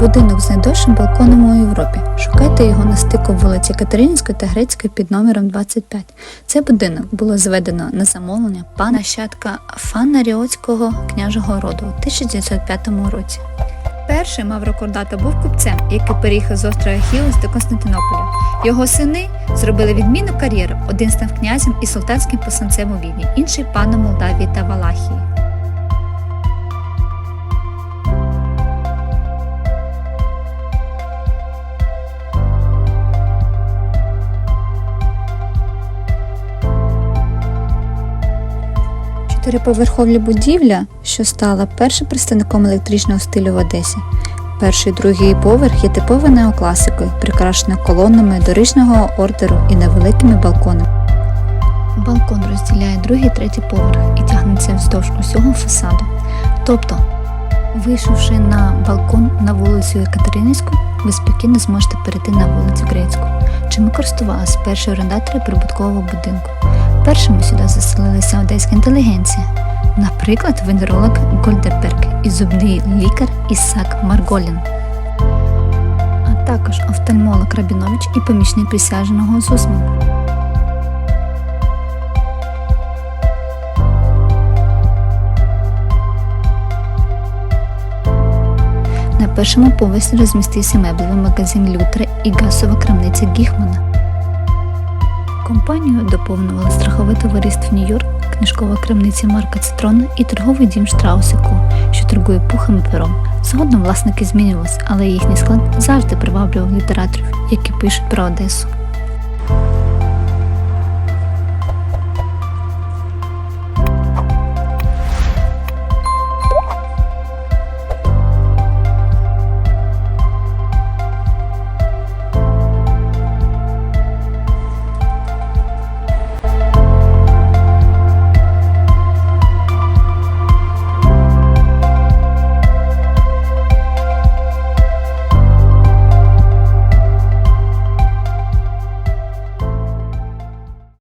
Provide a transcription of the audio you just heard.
Будинок з найдовшим балконом у Європі. Шукайте його на стику вулиці Катеринської та Грецької під номером 25. Цей будинок було зведено на замовлення пана нащадка Фанаріотського княжого роду у 1905 році. Перший Мавро Кордато був купцем, який переїхав з острова Хіос до Константинополя. Його сини зробили відмінну кар'єру. Один став князем і султанським посланцем у Відні, інший паном Молдавії та Валахії. Чотириповерхові будівля, що стала першим представником електричного стилю в Одесі. Перший і другий поверх є типовою неокласикою, прикрашена колонами дорічного ордеру і невеликими балконами. Балкон розділяє другий і третій поверх і тягнеться вздовж усього фасаду. Тобто, вийшовши на балкон на вулицю Екатеринівську, ви спокійно зможете перейти на вулицю Грецьку, чим користувалися перші орендатори прибуткового будинку. Першими сюди заселилася одеська інтелігенція, наприклад, венеролог Гольдерберг і зубний лікар Ісак Марголін, а також офтальмолог Рабінович і помічник присяженого Зусман. На першому поверсі розмістився меблевий магазин Лютра і газова крамниця Гіхмана. Компанію доповнювали страхове товариство Нью-Йорк, книжкова крамниця Марка Цитрона і торговий дім Штраусику, що торгує пухом і пером. Згодом власники змінювалися, але їхній склад завжди приваблював літераторів, які пишуть про Одесу.